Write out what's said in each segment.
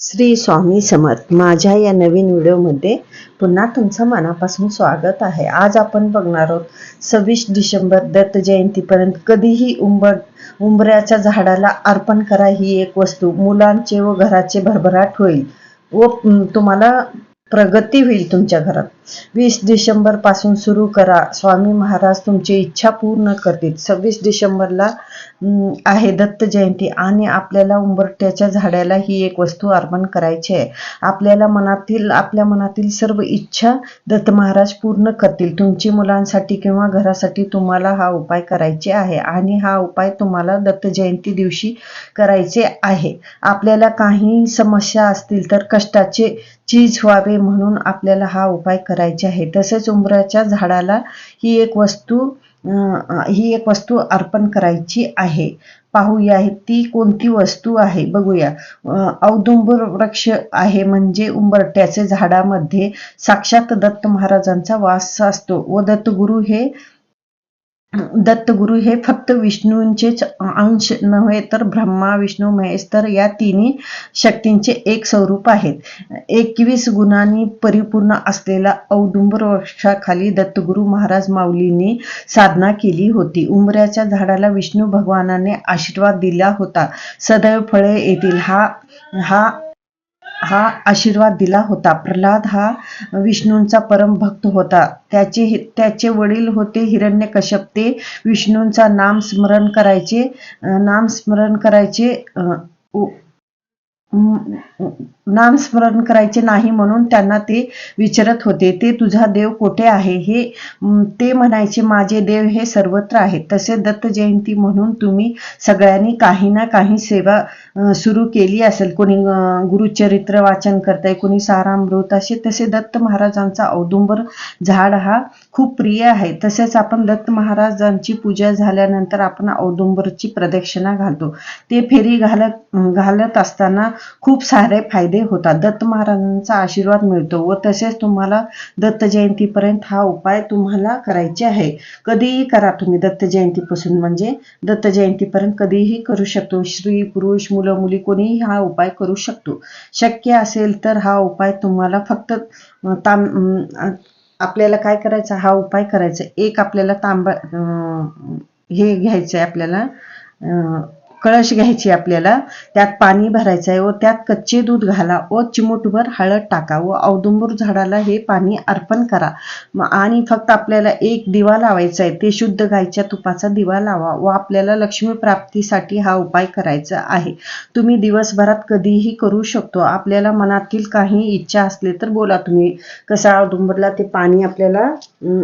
श्री स्वामी समर्थ. माझ्या या नवीन व्हिडिओमध्ये पुन्हा तुमचं मनापासून स्वागत आहे. आज आपण बघणार आहोत सव्वीस डिसेंबर दत्त जयंतीपर्यंत कधीही उंबर उंबऱ्याच्या झाडाला अर्पण करा ही एक वस्तू. मुलांचे व घराचे भरभराट होईल. व तुम्हाला प्रगती होईल तुमच्या घरात. वीस डिसेंबरपासून सुरू करा. स्वामी महाराज तुमची इच्छा पूर्ण करतील. सव्वीस डिसेंबरला आहे दत्त जयंती आणि आपल्याला उंबरट्याच्या झाडाला ही एक वस्तू अर्पण करायची आहे. आपल्याला मनातील आपल्या मनातील सर्व इच्छा दत्त महाराज पूर्ण करतील. तुमची मुलांसाठी किंवा घरासाठी तुम्हाला हा उपाय करायचे आहे आणि हा उपाय तुम्हाला दत्त जयंती दिवशी करायचे आहे. आपल्याला काही समस्या असतील तर कष्टाचे चीज व्हावे म्हणून आपल्याला हा उपाय करायचे आहे. तसेच उंबराच्या झाडाला ही एक वस्तू ही एक वस्तू अर्पण करायची आहे. पाहूया ती कोणती वस्तू आहे? बघूया. औदुंबर वृक्ष आहे म्हणजे उंबरट्याचे झाडामध्ये साक्षात दत्त महाराजांचा वास असतो. व दत्तगुरु हे दत्तगुरु हे फक्त विष्णूंचेच अंश नव्हे तर ब्रह्मा विष्णू महेश तर या तिन्ही शक्तींचे एक स्वरूप आहेत. एकवीस गुणांनी परिपूर्ण असलेला औदुंबर वृक्षाखाली दत्तगुरु महाराज माऊलींनी साधना केली होती. उंबऱ्याच्या झाडाला विष्णू भगवानाने आशीर्वाद दिला होता. सदैव फळे येतील. हा हा हा आशीर्वाद दिला होता. प्रल्हाद हा विष्णूंचा परम भक्त होता. त्याचे त्याचे वडील होते हिरण्यकश्यप. ते विष्णूंचा नाम स्मरण करायचे नाम स्मरण करायचे नामस्मरण नाम स्मरण करायचे नाही म्हणून त्यांना ते विचारत होते ते तुझा देव कोठे आहे? हे ते म्हणायचे माझे देव हे सर्वत्र आहे तसे दत्त जयंती म्हणून तुम्ही सगळ्यांनी काही ना काही सेवा सुरू केली असेल. कोणी गुरुचरित्र वाचन करताय कोणी सारामृत असे तसे दत्त महाराजांचा औदुंबर झाड हा खूप प्रिय आहे. तसेच आपण दत्त महाराजांची पूजा झाल्यानंतर आपण औदुंबरची प्रदक्षिणा घालतो. ते फेरी घालत घालत असताना खूप सारे फायदे होतात. दत्त महाराजांचा आशीर्वाद मिळतो व तसेच तुम्हाला दत्त जयंतीपर्यंत हा उपाय तुम्हाला करायचे आहे. कधीही करा तुम्ही दत्त जयंतीपासून. म्हणजे दत्त जयंतीपर्यंत कधीही करू शकतो. स्त्री पुरुष मुलं मुली कोणीही हा उपाय करू शकतो. शक्य असेल तर हा उपाय तुम्हाला फक्त ताम अं, आपल्याला काय करायचं? हा उपाय करायचा. एक आपल्याला तांबा हे घ्यायचं आहे आपल्याला कळश घ्यायची आपल्याला त्यात पाणी भरायचं आहे व त्यात कच्चे दूध घाला व चिमूटभर हळद टाका व औदुंबूर झाडाला हे पाणी अर्पण करा. आणि फक्त आपल्याला एक दिवा लावायचा आहे ते शुद्ध गायच्या तुपाचा दिवा लावा व आपल्याला लक्ष्मी प्राप्तीसाठी हा उपाय करायचा आहे. तुम्ही दिवसभरात कधीही करू शकतो. आपल्याला मनातील काही इच्छा असले तर बोला तुम्ही. कसा औदुंबरला ते पाणी आपल्याला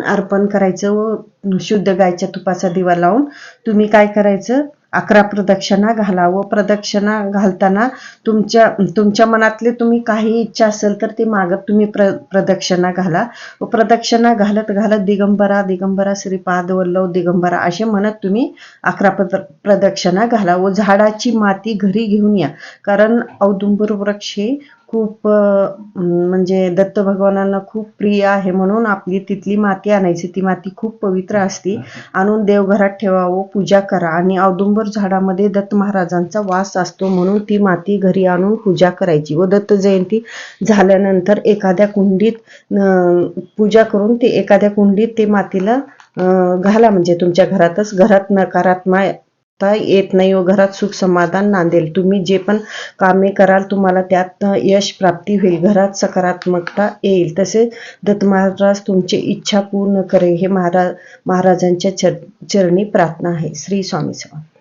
अर्पण करायचं व शुद्ध गायच्या तुपाचा दिवा लावून तुम्ही काय करायचं? अकरा प्रदक्षिणा घाला व प्रदक्षिणा घालताना तुमच्या तुमच्या मनातले तुम्ही काही इच्छा असेल तर ते मागत तुम्ही प्र प्रदक्षिणा घाला. व प्रदक्षिणा घालत घालत दिगंबरा दिगंबरा श्रीपाद वल्लव दिगंबरा असे म्हणत तुम्ही अकरा प्रद प्रदक्षिणा घाला. व झाडाची माती घरी घेऊन या. कारण औदुंबर वृक्ष हे खूप म्हणजे दत्त भगवानांना खूप प्रिय आहे म्हणून आपली तिथली माती आणायची. ती माती खूप पवित्र असते. आणून देवघरात ठेवा व पूजा करा आणि औदुंबर झाडामध्ये दत्त महाराजांचा वास असतो म्हणून ती माती घरी आणून पूजा करायची व दत्त जयंती झाल्यानंतर एखाद्या कुंडीत पूजा करून ते एखाद्या कुंडीत ते मातीला घाला. म्हणजे तुमच्या घरातच घरात नकारात्मक येत नाही व घरात सुख समाधान नांदेल. तुम्ही जे पण कामे कराल तुम्हाला त्यात यश प्राप्ती होईल. घरात सकारात्मकता येईल. तसेच दत्त महाराज तुमची इच्छा पूर्ण करेल. हे महाराज महाराजांच्या चर चरणी प्रार्थना आहे. श्री स्वामी समर्थ.